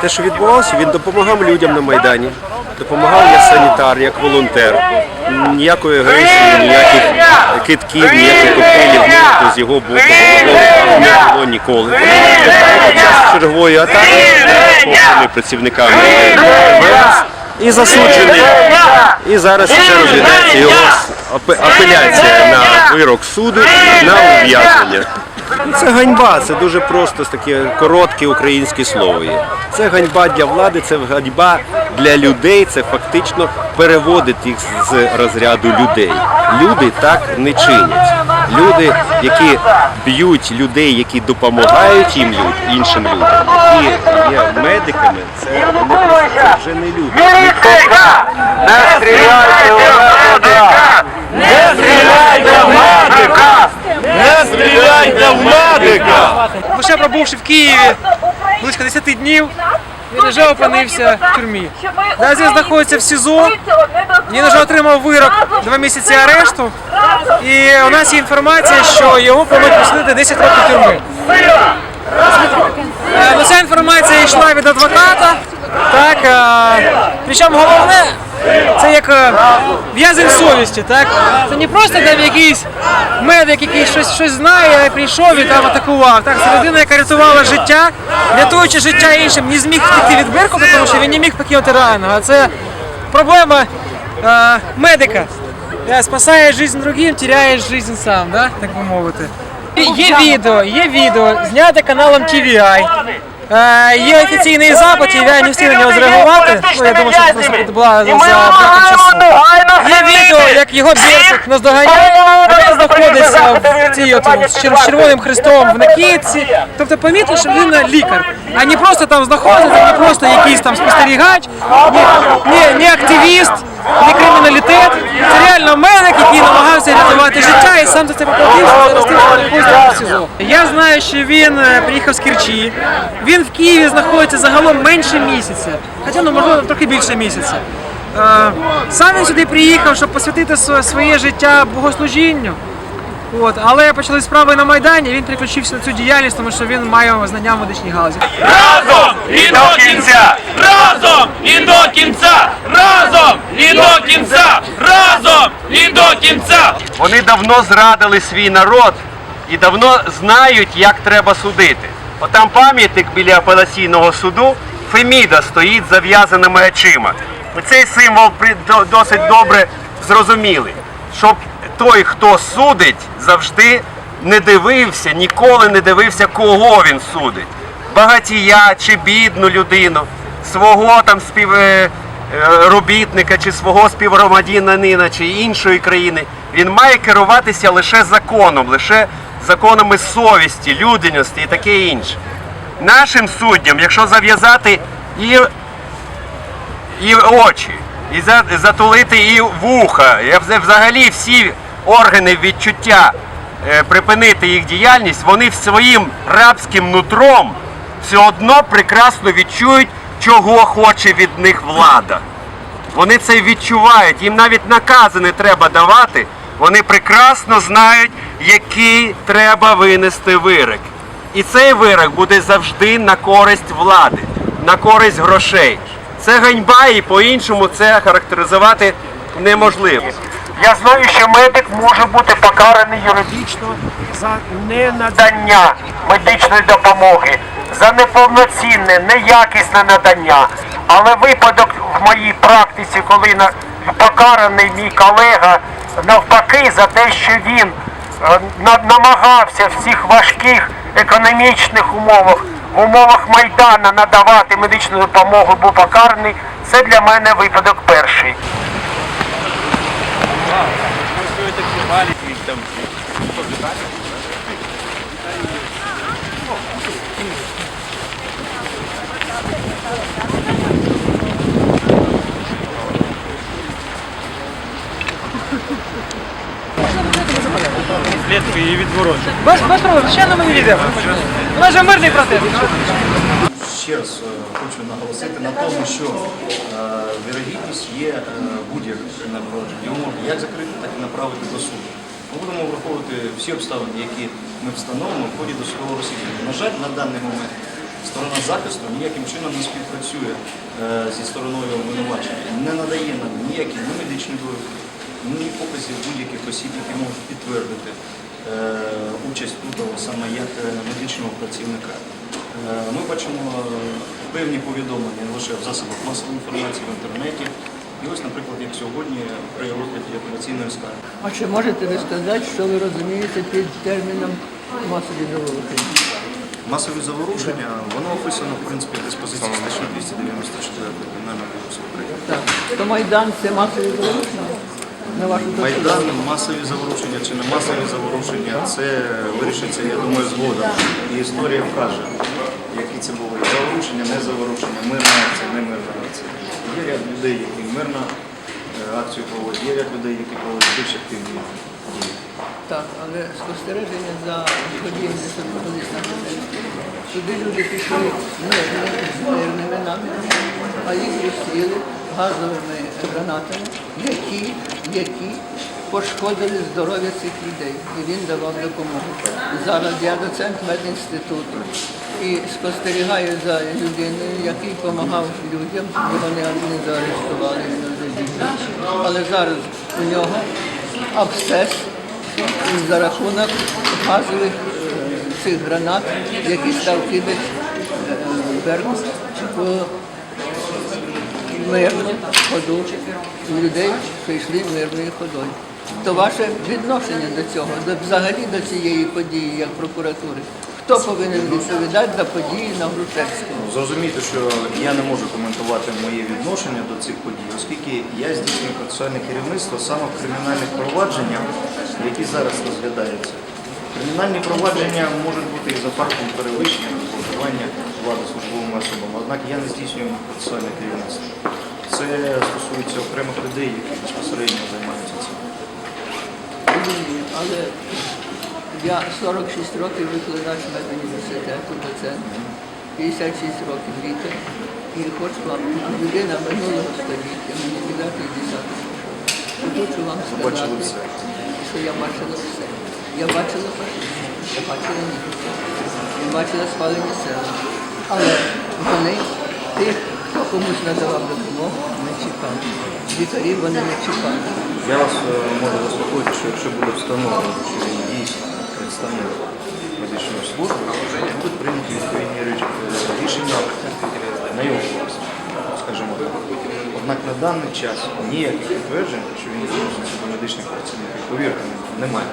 Те, що відбувалося, він допомагав людям на Майдані, допомагав як санітар, як волонтер. Ніякої агресії, ніяких китків, ніяких коктейлів з його боку не було ніколи. Час чергової атаки захоплений працівниками і засуджений. І зараз ще розглядається його апе- апеляція на вирок суду на ув'язнення. Це ганьба, це дуже просто таке коротке українське слово є. Це ганьба для влади, це ганьба для людей, це фактично переводить їх з розряду людей. Люди так не чинять. Люди, які б'ють людей, які допомагають їм люд- іншим людям, які є медиками, це це вже не люди. Не стріляйте! Не стріляйте в медика! Не стріляйте в медика! Лише в Києві близько 10 днів, він вже опинився в тюрмі. Наразі знаходиться в СІЗО. Він вже отримав вирок два місяці арешту. І у нас є інформація, що йому планують посадити 10 років тюрми. Е, ну, Ця інформація йшла від адвоката. Так, е, причому головне, це як е, в'язень совісті. Так? Це не просто там якийсь медик, який щось, щось знає, прийшов і там атакував. Так? Це людина, яка рятувала життя, рятуючи життя іншим, не зміг втекти від Беркута, тому що він не міг покинути раненого. А це проблема е, медика. Е, Спасаєш життя другим, теряєш життя сам, да? так би мовити. Є відео, є відео, зняте каналом TVI. Е, є офіційний запит, TVI не встиг на нього зреагувати. Ну, я думаю, що це просто була за браком часу. Є відео, як його Беркут наздоганяє, а він знаходиться в цій от, з з червоним хрестом в накидці. Тобто помітно, що він лікар, а не просто там знаходиться, не просто якийсь там спостерігач, не, не, не активіст, не криміналітет. Це реально медик, який намагався рятувати життя і сам за це поплатився. Зараз тим, в СІЗО. Я знаю, що він е, приїхав з Керчі. Він в Києві знаходиться загалом менше місяця, хоча ну можливо трохи більше місяця. Е, Сам він сюди приїхав, щоб посвятити своє життя богослужінню. От, але почали справи на Майдані, він переключився на цю діяльність, тому що він має знання в медичній галузі. Разом і до кінця! Разом і до кінця! Разом і до кінця! Разом і до кінця! Вони давно зрадили свій народ і давно знають, як треба судити. Отам пам'ятник біля апеляційного суду Феміда стоїть зав'язаними очима. Цей символ при- досить добре зрозумілий, щоб той, хто судить, завжди не дивився, ніколи не дивився, кого він судить. Багатія чи бідну людину, свого там спів... е, е, чи свого співгромадянина чи іншої країни. Він має керуватися лише законом, лише законами совісті, людяності і таке інше. Нашим суддям, якщо зав'язати і, і очі, і затулити і вуха, і взагалі всі органи відчуття, е, припинити їх діяльність, вони своїм рабським нутром все одно прекрасно відчують, чого хоче від них влада. Вони це відчувають, їм навіть накази не треба давати. Вони прекрасно знають, який треба винести вирок. І цей вирок буде завжди на користь влади, на користь грошей. Це ганьба і по-іншому це характеризувати неможливо. Я знаю, що медик може бути покараний юридично за ненадання медичної допомоги, за неповноцінне, неякісне надання. Але випадок в моїй практиці, коли покараний мій колега навпаки за те, що він е, на- намагався в цих важких економічних умовах, в умовах Майдана надавати медичну допомогу, був покараний, це для мене випадок перший. Клітки і відворочення. Без, без проблем, ще на мені відео. У нас же мирний протест. Ще раз е, хочу наголосити на тому, що е, вірогідність є е, будь-яких нагороджень. Його можна як закрити, так і направити до суду. Ми будемо враховувати всі обставини, які ми встановимо в ході досудового розслідування. На жаль, на даний момент сторона захисту ніяким чином не співпрацює зі стороною обвинувачення, не надає нам ніякі ні медичні довідки, ні показів будь-яких осіб, які можуть підтвердити участь тут саме як медичного працівника. Е, Ми бачимо е, певні повідомлення лише в засобах масової інформації в інтернеті. І ось, наприклад, як сьогодні при розгляді апеляційної скарги. А чи можете ви сказати, що ви розумієте під терміном масові заворушення? Масові заворушення, воно описано в принципі в диспозиції статті 294 Кримінального кодексу України. Так. То Майдан це масові заворушення? На вашу точку Майдан, зору? масові заворушення чи не масові заворушення, це вирішиться, я думаю, згодом. І історія вкаже, які це були заворушення, не заворушення, мирна акція, не мирна акція. Є ряд людей, які мирно е, акцію проводять, є ряд людей, які проводять більш активні дії. Так, але спостереження за подіями, що відбулись на протесті. Туди люди пішли з мирними намірами, а їх зустріли газовими гранатами, які, які пошкодили здоров'я цих людей. І він давав допомогу. Зараз я доцент медінституту і спостерігаю за людиною, який допомагав людям. Його не, не заарештували. Але зараз у нього абсцес за рахунок газових е, цих гранат, які став кидати е, Беркут в мирну ходу людей, що йшли мирною ходою. То ваше відношення до цього, взагалі до цієї події, як прокуратури. Хто повинен відповідати за події на Грушевському? Зрозуміти, що я не можу коментувати моє відношення до цих подій, оскільки я здійснюю процесуальне керівництво саме в кримінальних провадженнях, які зараз розглядаються. Кримінальні провадження можуть бути і за фактом перевищення або вживання влади службовими особами, однак я не здійснюю процесуальне керівництво. Це стосується окремих людей, які безпосередньо займаються цим. Але я 46 років викладач медуніверситету, доцент, 56 років літер. І хочу вам, людина минулого століття, мені біда 50 Хочу вам сказати, що я бачила все. Я бачила фашистів, я бачила німців, я бачила спалені села. Але вони, тих, хто комусь надавав допомогу, не чекали. Лікарів вони не чекали. Я вас е, можу заспокоїти, що якщо буде встановлено, що він представник медичної служби, будуть прийняті відповідні рішення на його користь, скажімо так. Однак на даний час ніяких підтверджень, що він відноситься до медичних працівників, повірте немає.